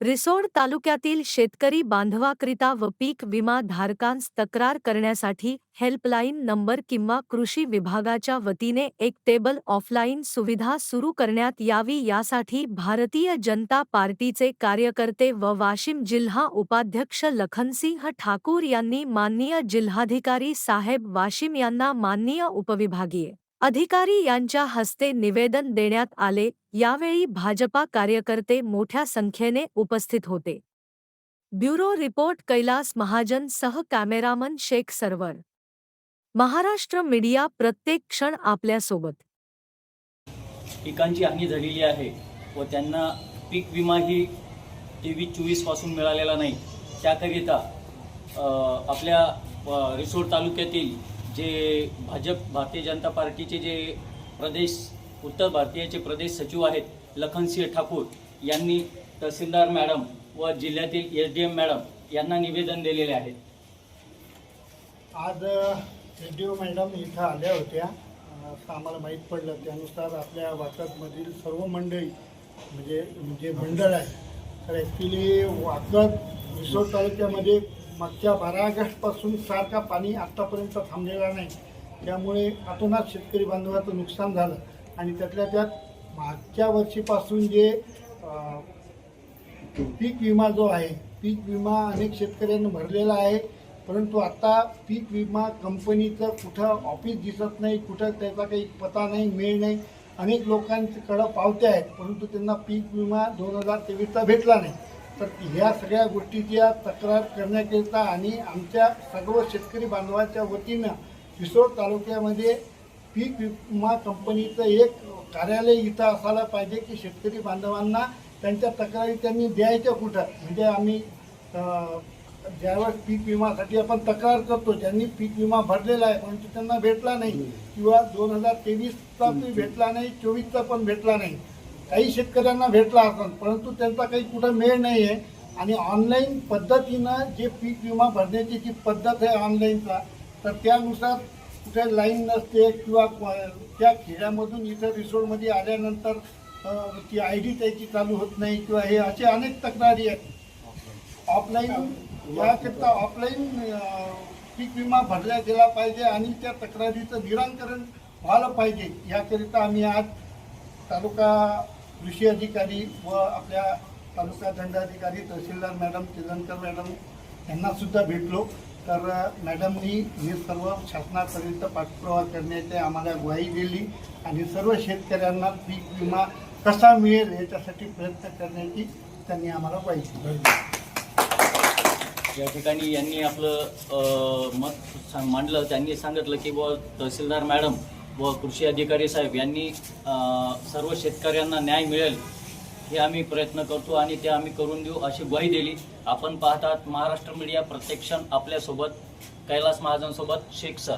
रिसोड तालुक्यातील शेतकरी बांधवाकरिता व पीक विमा धारकांस तक्रार करण्यासाठी हेल्पलाईन नंबर किंवा कृषी विभागाच्या वतीने एक टेबल ऑफलाईन सुविधा सुरू करण्यात यावी यासाठी भारतीय जनता पार्टीचे कार्यकर्ते व वाशिम जिल्हा उपाध्यक्ष लखनसिंह ठाकूर यांनी माननीय जिल्हाधिकारी साहेब वाशिम यांना माननीय उपविभागीय अधिकारी यांच्या हस्ते निवेदन देण्यात आले. यावेळी भाजपा कार्यकर्ते मोठ्या संख्येने उपस्थित होते. ब्युरो रिपोर्ट कैलास महाजन सह कॅमेरामन शेख सरवर. महाराष्ट्र मीडिया प्रत्येक क्षण आपल्यासोबत. पिकांची हानी झालेली आहे व त्यांना पीक विमा ही तेवीस चोवीसपासून मिळालेला नाही. त्याकरिता आपल्या रिसोड तालुक्यातील जे भाजप भारतीय जनता पार्टीचे जे प्रदेश उत्तर भारतीयचे प्रदेश सचिव आहेत लखनसिंह ठाकूर यांनी तहसीलदार मॅडम व जिल्ह्यातील एस डी एम मॅडम यांना निवेदन दिलेले आहे. आज एस डी ओ मॅडम इथं आल्या होत्या. असं आम्हाला माहीत पडलं त्यानुसार आपल्या वाकदमधील सर्व मंडळी म्हणजे जे मंडळ आहे तर ॲक्च्युली वाकद रिसोड तालुक्यामध्ये मागच्या बारा ऑगस्टपासून सारखा पाणी आत्तापर्यंत थांबलेला नाही. त्यामुळे अतोनात शेतकरी बांधवाचं नुकसान झालं. आणि त्यातल्या त्यात मागच्या वर्षीपासून जे पीक विमा जो आहे पीक विमा अनेक शेतकऱ्यांनी भरलेला आहे. परंतु आता पीक विमा कंपनीचं कुठं ऑफिस दिसत नाही कुठं त्याचा काही पता नाही मेळ नाही. अनेक लोकांकडं पावत्या आहेत परंतु त्यांना पीक विमा दोन हजार तेवीसचा भेटला नाही. तर ह्या सगळ्या गोष्टीच्या तक्रार करण्याकरिता आणि आमच्या सर्व शेतकरी बांधवाच्या वतीनं रिसोड तालुक्यामध्ये पीक विमा कंपनीचं एक कार्यालय इथं असायला पाहिजे की शेतकरी बांधवांना त्यांच्या तक्रारी त्यांनी द्यायच्या कुठं? म्हणजे आम्ही ज्यावेळेस पीक विमासाठी आपण तक्रार करतो ज्यांनी पीक विमा भरलेला आहे परंतु त्यांना भेटला नाही किंवा दोन हजार तेवीसचा पण भेटला नाही चोवीसचा पण भेटला नाही काही शेतकऱ्यांना भेटला असेल परंतु त्यांचा काही कुठं मेळ नाही आहे आणि ऑनलाईन पद्धतीनं जे पीक विमा भरण्याची जी पद्धत आहे ऑनलाईनचा तर त्यानुसार कुठे लाईन नसते किंवा त्या खेड्यामधून इथं रिसोर्टमध्ये आल्यानंतर ती आय डी त्याची चालू होत नाही किंवा हे असे अनेक तक्रारी आहेत. ऑफलाईन याकरिता ऑफलाईन पीक विमा भरला गेला पाहिजे आणि त्या तक्रारीचं निराकरण व्हायला पाहिजे. याकरिता आम्ही आज तालुका कृषी अधिकारी व आपल्या तालुका दंडाधिकारी तहसीलदार मॅडम चिलनकर मॅडम यांनासुद्धा भेटलो. तर मॅडमनी हे सर्व शासनापर्यंत पाठपुरावा करण्याची आम्हाला ग्वाही दिली आणि सर्व शेतकऱ्यांना पीक विमा कसा मिळेल याच्यासाठी प्रयत्न करण्याची त्यांनी आम्हाला ग्वाही दिली. या ठिकाणी यांनी आपलं मत सांग- मांडलं. त्यांनी सांगितलं की बुवा तहसीलदार मॅडम व कृषी अधिकारी साहेब यांनी सर्व शेतकऱ्यांना न्याय मिळेल हे आम्ही प्रयत्न करतो आणि ते आम्ही करून देऊ अशी ग्वाही दिली. आपण पाहतात महाराष्ट्र मीडिया प्रत्यक्षण आपल्यासोबत कैलास महाजनसोबत शेख सर.